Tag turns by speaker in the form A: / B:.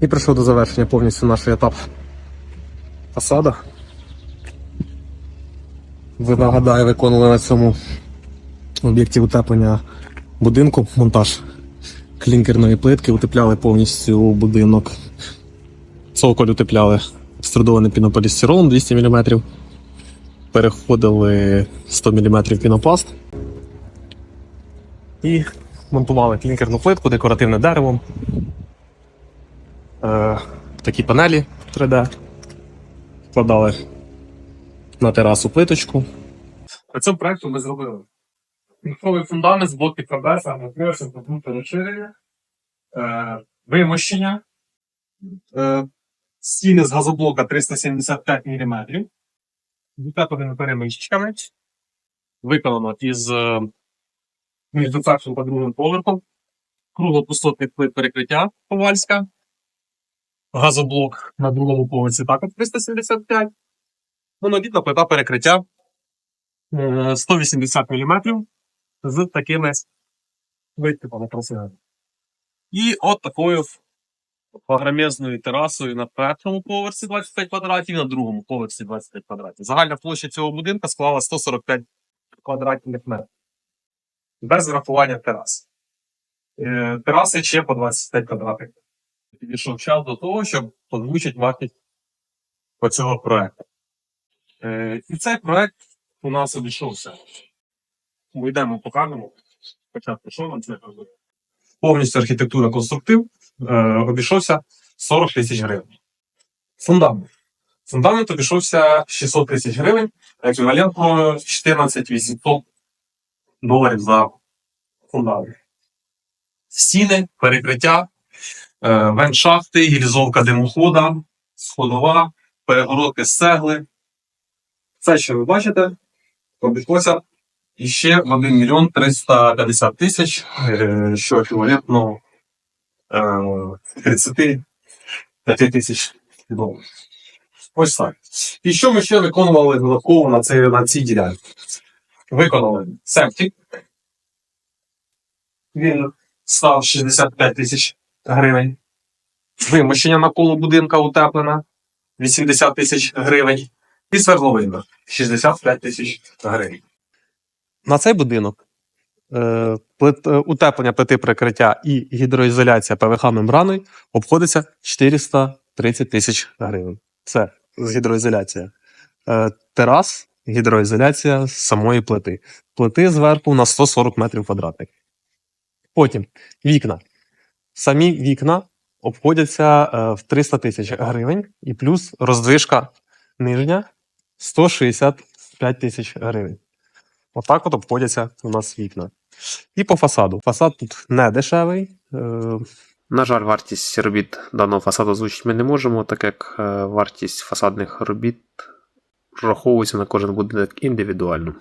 A: І прийшов до завершення повністю наш етап фасада. Ви нагадаю, виконували на цьому об'єкті утеплення будинку, монтаж клінкерної плитки, утепляли повністю будинок. Цоколь утепляли струдованим пінополістиролом 200 мм. Переходили 100 мм пінопласт. І монтували клінкерну плитку, декоративне дерево. Е, такі панелі 3D. Вкладали на терасу плиточку. По цьому проекту ми зробили Міховий фундамент з блоків КБС, накрився подумки розширення, е, вимощення, е, стіни з газоблока 375 мм, утепленими перемичками, виконано із е, між першим та другим поверхом, круглопустотний плит перекриття Ковальська, газоблок на другому поверсі також 375, монолітна плита перекриття е, 180 мм з такими витипами красивими. І от такою погромезною терасою на першому поверсі 25 квадратів, і на другому поверсі 25 квадратів. Загальна площа цього будинку склала 145 квадратних метрів. Без врахування терас. Е, Тераси ще по 25 квадратів. Підійшов час до того, щоб озвучити вартість цього проекту. Е, І цей проект у нас обійшовся. Ми йдемо, покажемо. Спочатку, що нам це робити. Повністю архітектура конструктив е, обійшовся 40 тисяч гривень. Фундамент. Фундамент обійшовся 600 тисяч гривень, еквівалентно 14 800 доларів за фундамент. Стіни, перекриття, е, вент-шахти, гільзовка димохода, сходова, перегородки з цегли. Це, що ви бачите, обійшлося і ще в 1 мільйон 350 тисяч, е, що еквівалентно е, 35 тисяч доларів. Ось так. І що ми ще виконували додатково на, цей, на цій ділянці? Виконали септик. Він став 65 тисяч гривень. Вимощення навколо будинка утеплена 80 тисяч гривень. І свердловина 65 тисяч гривень. На цей будинок е, е, утеплення плити прикриття і гідроізоляція ПВХ мембраною обходиться 430 тисяч гривень. Це з гідроізоляція. Е, терас, гідроізоляція самої плити. Плити зверху на 140 метрів квадратних. Потім вікна. Самі вікна обходяться е, в 300 тисяч гривень і плюс роздвижка нижня 165 тисяч гривень. Отак от обходяться у нас вікна. І по фасаду. Фасад тут не дешевий. Е,
B: На жаль, вартість робіт даного фасаду озвучити ми не можемо, так як е, вартість фасадних робіт враховується на кожен будинок індивідуально.